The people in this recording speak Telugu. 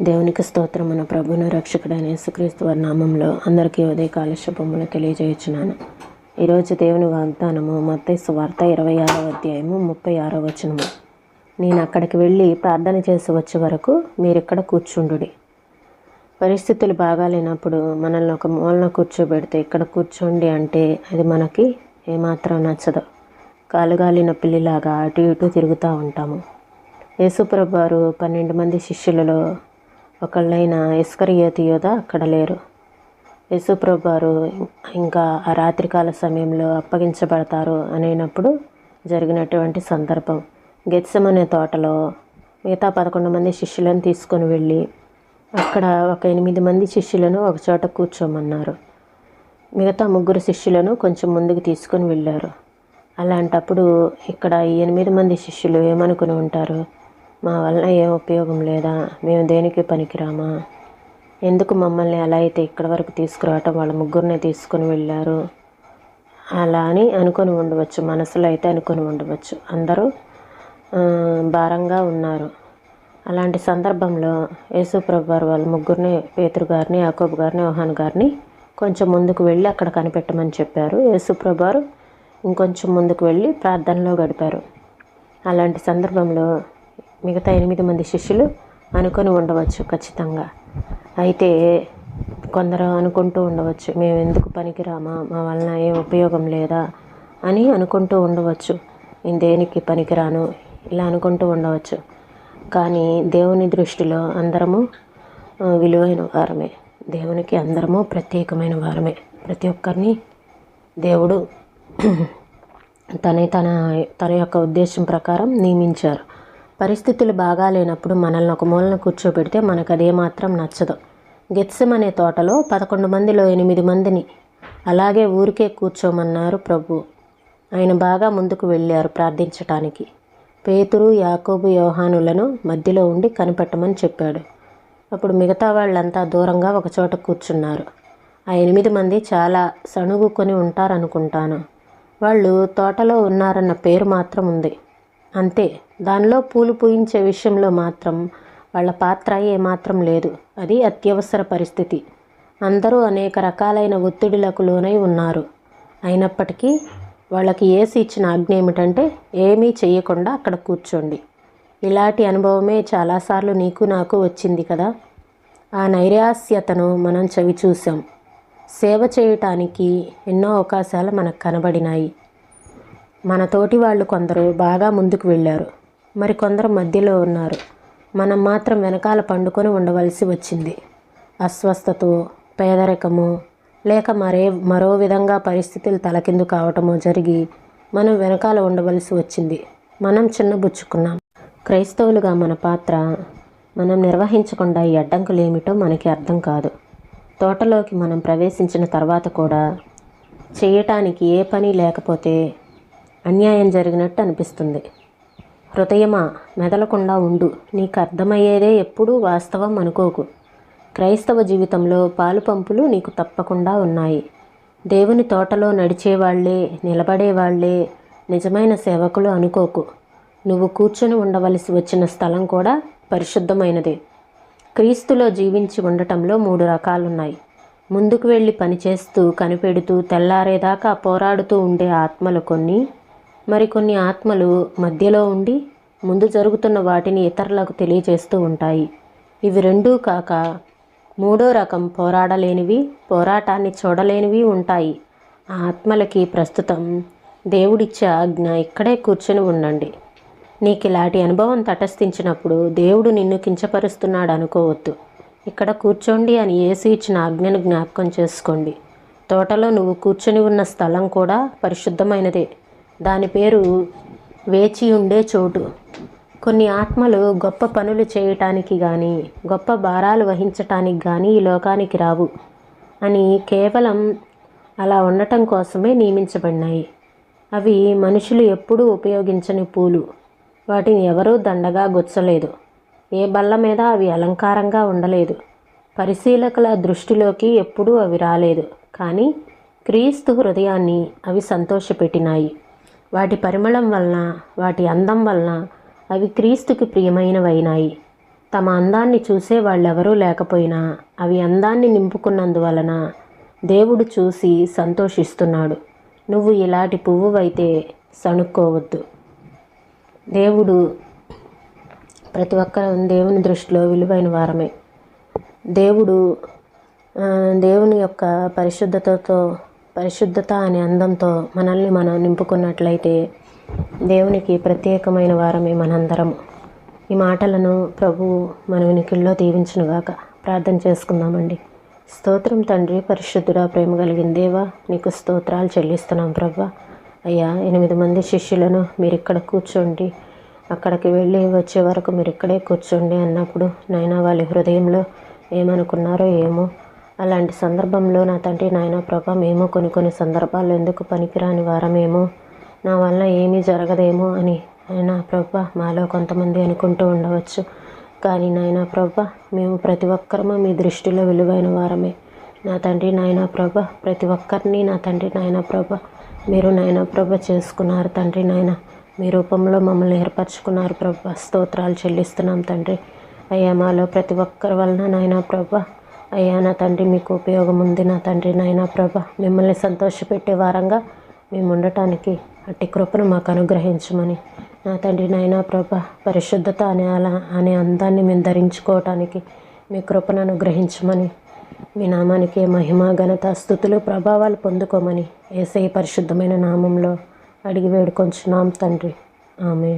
దేవునికి స్తోత్రం మన ప్రభును రక్షకుడైన యేసుక్రీస్తు వారి నామంలో అందరికీ ఉదయకాల శుభములు తెలియజేయుచున్నాను. ఈరోజు దేవుని వాగ్దానము మత్తయి వార్త ఇరవై ఆరవ అధ్యాయము ముప్పై ఆరో వచనము. నేను అక్కడికి వెళ్ళి ప్రార్థన చేసి వచ్చే వరకు మీరు ఇక్కడ కూర్చుండుడి. పరిస్థితులు బాగాలేనప్పుడు మనల్ని ఒక మూలన కూర్చోబెడితే ఇక్కడ కూర్చోండి అంటే అది మనకి ఏమాత్రం నచ్చదు. కాలుగాలిన పిల్లిలాగా అటు ఇటు తిరుగుతూ ఉంటాము. యేసుప్రభు వారు పన్నెండు మంది శిష్యులలో ఒకళ్ళైన ఇస్కరియోతి అక్కడ లేరు. యేసుప్రభు గారు ఇంకా ఆ రాత్రికాల సమయంలో అప్పగించబడతారు అనేటప్పుడు జరిగినటువంటి సందర్భం. గెత్సమనే తోటలో మిగతా పదకొండు మంది శిష్యులను తీసుకొని వెళ్ళి అక్కడ ఒక ఎనిమిది మంది శిష్యులను ఒక చోట కూర్చోమన్నారు. మిగతా ముగ్గురు శిష్యులను కొంచెం ముందుకు తీసుకొని వెళ్ళారు. అలాంటప్పుడు ఇక్కడ ఈ ఎనిమిది మంది శిష్యులు ఏమనుకుని ఉంటారు? మా వలన ఏం ఉపయోగం లేదా? మేము దేనికి పనికిరామా? ఎందుకు మమ్మల్ని అలా అయితే ఇక్కడి వరకు తీసుకురావటం? వాళ్ళ ముగ్గురిని తీసుకొని వెళ్ళారు. అలా అని అనుకొని ఉండవచ్చు. మనసులో అయితే అనుకొని ఉండవచ్చు. అందరూ భారంగా ఉన్నారు. అలాంటి సందర్భంలో యేసుప్రభు వారు వాళ్ళ ముగ్గురిని పేతురు గారిని యాకోబు గారిని యోహాన్ గారిని కొంచెం ముందుకు వెళ్ళి అక్కడ కనిపెట్టమని చెప్పారు. యేసుప్రభు వారు ఇంకొంచెం ముందుకు వెళ్ళి ప్రార్థనలో గడిపారు. అలాంటి సందర్భంలో మిగతా ఎనిమిది మంది శిష్యులు అనుకొని ఉండవచ్చు ఖచ్చితంగా. అయితే కొందరు అనుకుంటూ ఉండవచ్చు మేము ఎందుకు పనికిరామా? మా వలన ఏం ఉపయోగం లేదా? అని అనుకుంటూ ఉండవచ్చు. నేను దేనికి పనికిరాను? ఇలా అనుకుంటూ ఉండవచ్చు. కానీ దేవుని దృష్టిలో అందరము విలువైన వారమే. దేవునికి అందరము ప్రత్యేకమైన వారమే. ప్రతి ఒక్కరిని దేవుడు తన తన తన యొక్క ఉద్దేశం ప్రకారం నియమించారు. పరిస్థితులు బాగాలేనప్పుడు మనల్ని ఒక మూలన కూర్చోబెడితే మనకు అదేమాత్రం నచ్చదు. గెత్సం అనే తోటలో పదకొండు మందిలో ఎనిమిది మందిని అలాగే ఊరికే కూర్చోమన్నారు ప్రభు. ఆయన బాగా ముందుకు వెళ్ళారు ప్రార్థించటానికి. పేతురు యాకోబు యోహానులను మధ్యలో ఉండి కనిపెట్టమని చెప్పాడు. అప్పుడు మిగతా వాళ్ళంతా దూరంగా ఒకచోట కూర్చున్నారు. ఆ ఎనిమిది మంది చాలా సణుగుకొని ఉంటారనుకుంటాను. వాళ్ళు తోటలో ఉన్నారన్న పేరు మాత్రం ఉంది. అంతే. దానిలో పూలు పూయించే విషయంలో మాత్రం వాళ్ళ పాత్ర ఏమాత్రం లేదు. అది అత్యవసర పరిస్థితి. అందరూ అనేక రకాలైన ఒత్తిడిలకు లోనై ఉన్నారు. అయినప్పటికీ వాళ్ళకి ఏసి ఇచ్చిన ఆజ్ఞ ఏమిటంటే ఏమీ చేయకుండా అక్కడ కూర్చోండి. ఇలాంటి అనుభవమే చాలాసార్లు నీకు నాకు వచ్చింది కదా. ఆ నైరాస్యతను మనం చవి చూసాం సేవ చేయటానికి ఎన్నో అవకాశాలు మనకు కనబడినాయి. మన తోటి వాళ్ళు కొందరు బాగా ముందుకు వెళ్ళారు. మరి కొందరు మధ్యలో ఉన్నారు. మనం మాత్రం వెనకాల పండుకొని ఉండవలసి వచ్చింది. అస్వస్థత పేదరికము లేక మరే మరో విధంగా పరిస్థితులు తలకిందు కావటమో జరిగి మనం వెనకాల ఉండవలసి వచ్చింది. మనం చిన్నబుచ్చుకున్నాం క్రైస్తవులుగా మన పాత్ర మనం నిర్వహించకుండా ఈ అడ్డంకులు ఏమిటో మనకి అర్థం కాదు. తోటలోకి మనం ప్రవేశించిన తర్వాత కూడా చేయటానికి ఏ పని లేకపోతే అన్యాయం జరిగినట్టు అనిపిస్తుంది. హృదయమా? మెదలకుండా ఉండు. నీకు అర్థమయ్యేదే ఎప్పుడూ వాస్తవం అనుకోకు. క్రైస్తవ జీవితంలో పాలు పంపులు నీకు తప్పకుండా ఉన్నాయి. దేవుని తోటలో నడిచేవాళ్ళే నిలబడేవాళ్ళే నిజమైన సేవకులు అనుకోకు. నువ్వు కూర్చొని ఉండవలసి వచ్చిన స్థలం కూడా పరిశుద్ధమైనదే. క్రీస్తులో జీవించి ఉండటంలో మూడు రకాలున్నాయి. ముందుకు వెళ్ళి పనిచేస్తూ కనిపెడుతూ తెల్లారేదాకా పోరాడుతూ ఉండే ఆత్మలు కొన్ని మరికొన్ని ఆత్మలు మధ్యలో ఉండి ముందు జరుగుతున్న వాటిని ఇతరులకు తెలియజేస్తూ ఉంటాయి. ఇవి రెండూ కాక మూడో రకం పోరాడలేనివి పోరాటాన్ని చూడలేనివి ఉంటాయి. ఆ ఆత్మలకి ప్రస్తుతం దేవుడిచ్చే ఆజ్ఞ ఇక్కడే కూర్చొని ఉండండి. నీకు ఇలాంటి అనుభవం తటస్థించినప్పుడు దేవుడు నిన్ను కించపరుస్తున్నాడు అనుకోవద్దు. ఇక్కడ కూర్చోండి అని ఏసు ఇచ్చిన ఆజ్ఞను జ్ఞాపకం చేసుకోండి. తోటలో నువ్వు కూర్చొని ఉన్న స్థలం కూడా పరిశుద్ధమైనదే. దాని పేరు వేచి ఉండే చోటు. కొన్ని ఆత్మలు గొప్ప పనులు చేయటానికి కానీ గొప్ప భారాలు వహించటానికి కానీ ఈ లోకానికి రావు అని కేవలం అలా ఉండటం కోసమే నియమించబడినాయి. అవి మనుషులు ఎప్పుడూ ఉపయోగించని పూలు. వాటిని ఎవరూ దండగా గుచ్చలేదు. ఏ బల్ల మీద అవి అలంకారంగా ఉండలేదు. పరిశీలకుల దృష్టిలోకి ఎప్పుడూ అవి రాలేదు. కానీ క్రీస్తు హృదయాన్ని అవి సంతోషపెట్టినాయి. వాటి పరిమళం వలన వాటి అందం వలన అవి క్రీస్తుకి ప్రియమైనవైనాయి. తమ అందాన్ని చూసే వాళ్ళెవరూ లేకపోయినా అవి అందాన్ని నింపుకున్నందువలన దేవుడు చూసి సంతోషిస్తున్నాడు. నువ్వు ఇలాంటి పువ్వువైతే సణుక్కోవద్దు. దేవుడు ప్రతి ఒక్క దేవుని దృష్టిలో విలువైన వారమే. దేవుడు దేవుని యొక్క పరిశుద్ధతతో పరిశుద్ధత అనే అందంతో మనల్ని మనం నింపుకున్నట్లయితే దేవునికి ప్రత్యేకమైన వారమే మనందరము ఈ మాటలను ప్రభు మన వినికిల్లో దీవించునుగాక ప్రార్థన చేసుకుందామండి. స్తోత్రం తండ్రి పరిశుద్ధుడా ప్రేమ కలిగిన దేవా నీకు స్తోత్రాలు చెల్లిస్తున్నాం ప్రభా. అయ్యా ఎనిమిది మంది శిష్యులను మీరు ఇక్కడ కూర్చోండి. అక్కడికి వెళ్ళి వచ్చే వరకు మీరు ఇక్కడే కూర్చోండి అన్నప్పుడు నైనా వాళ్ళ హృదయంలో ఏమనుకున్నారో ఏమో అలాంటి సందర్భంలో నా తండ్రి నాయన ప్రభా మేము కొన్ని కొన్ని సందర్భాల్లో ఎందుకు పనికిరాని వారమేమో? నా వల్ల ఏమీ జరగదేమో అని ఆయన ప్రభా మాలో కొంతమంది అనుకుంటూ ఉండవచ్చు. కానీ నాయన ప్రభా మేము ప్రతి ఒక్కరము మీ దృష్టిలో విలువైన వారమే. నా తండ్రి నాయన ప్రభ ప్రతి ఒక్కరిని నా తండ్రి నాయన ప్రభ మీరు నాయన ప్రభ చేసుకున్నారు తండ్రి నాయన. మీ రూపంలో మమ్మల్ని ఏర్పరచుకున్నారు ప్రభ. స్తోత్రాలు చెల్లిస్తున్నాం తండ్రి. అయ్యా మాలో ప్రతి ఒక్కరి వలన నాయన ప్రభ అయ్యా నా తండ్రి మీకు ఉపయోగం ఉంది. నా తండ్రి నాయన ప్రభ మిమ్మల్ని సంతోషపెట్టే వారంగా మేము ఉండటానికి అట్టి కృపను మాకు అనుగ్రహించమని. నా తండ్రి నాయన ప్రభ పరిశుద్ధత అనే అలా అనే అందాన్ని మేము ధరించుకోవటానికి మీ కృపను అనుగ్రహించమని. మీ నామానికి మహిమ ఘనత స్థుతులు ప్రభావాలు పొందుకోమని ఏసై పరిశుద్ధమైన నామంలో అడిగి వేడుకొంచున్నాం తండ్రి. ఆమె